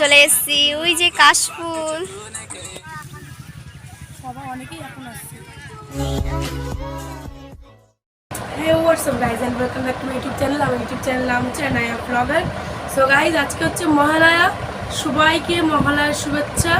চলে এসেছি ওই যে কাশফুল। আজকে হচ্ছে মহালয়া। সবাইকে মহালয়ার শুভেচ্ছা।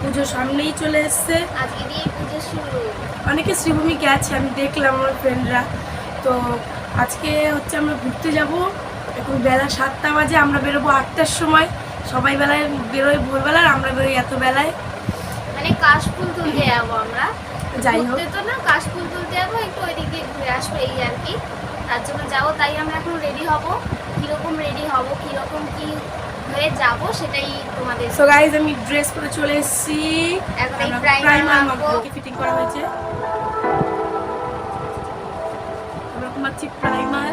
পুজো সামনেই চলে এসছে। আজকে দিয়ে পুজো শুরু। অনেকে শ্রীভূমি গেছে আমি দেখলাম আমার ফ্রেন্ডরা তো আজকে হচ্ছে আমরা ঘুরতে যাব। এখন বেলা সাতটা বাজে আমরা বেরোবো আটটার সময়। সবাই বেলায় বেরোয় ভোরবেলা আর আমরা বেরোই এত বেলায়। মানে কাশফুল তুলতে যাব আমরা। যাই হোক। তো না কাশফুল তুলতে যাব একটু ওইদিক ঘুরে আসব এই আর কি। তার জন্য যাব তাই আমরা এখন রেডি হব। কীরকম রেডি হব কীরকম কি হয়ে যাব সেটাই তোমাদের সো গাইজ আমি ড্রেস পরে চলে এসেছি। এখন এই। ফিটিং করা হয়েছে। এরকম আছে প্রাইমার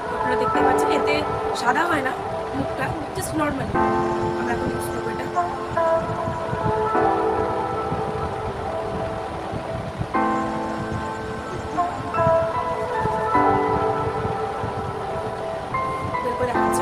আপনারা দেখতে পাচ্ছেন এতে সাদা হয় না, মুখটা জাস্ট নর্মালি আমরা এখন ইউজ করব এটা। দেখাচ্ছি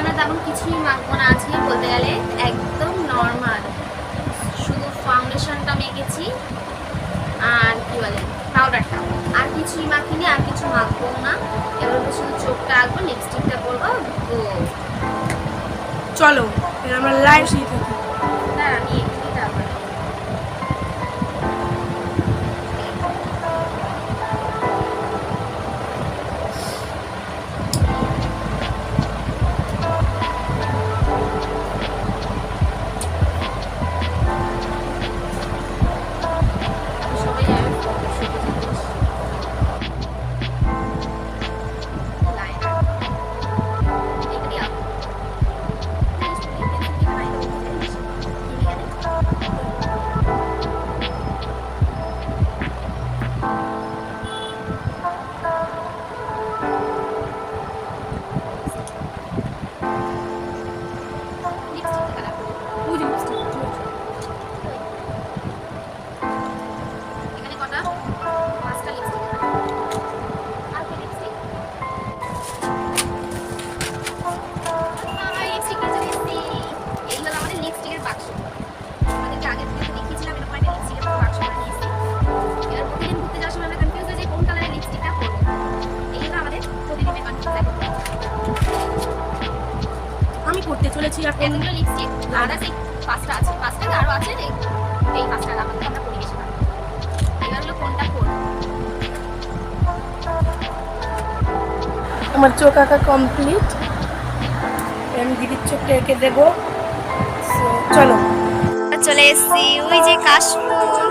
আমরা তেমন কিছুই মাখবো না আজকে বলতে গেলে, একদম নর্মাল শুধু ফাউন্ডেশনটা মেখেছি, আর কি বলে পাউডারটা আর কিছুই মাখিনি, আর কিছু মাখবো না। এবার শুধু চোখটা আঁকবো লিপস্টিকটা করব চলো আমরা লাইভ এতগুলো লিপস্টিক আর আছে পাঁচটা আছে পাঁচটা আরও আরও আছে? এই এই পাঁচটা আমাদের আমরা পরিবেশ এবার হলো কোনটা কোন আমার চোখ আঁকা কমপ্লিট আমি দিদির চোখটা এঁকে দেবো। চলো। চলে এসছি ওই যে কাশফুল।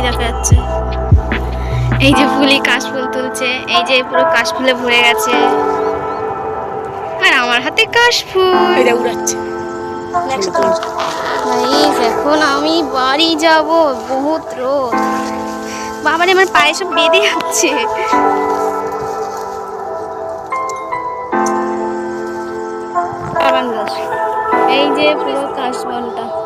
যাচ্ছে এই যে ফুলি কাশফুল তুলছে এই যে পুরো কাশফুলে ভরে গেছে। আর আমার হাতে কাশফুল। এটা উড়াচ্ছে। এখন আমি বাড়ি যাব বহুত রোদ। বাবারে আমার পায়ে সব বেঁধে যাচ্ছে। এই যে পুরো কাশবনটা।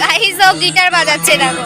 গাইস ও গিটার বাজাচ্ছে দেখো।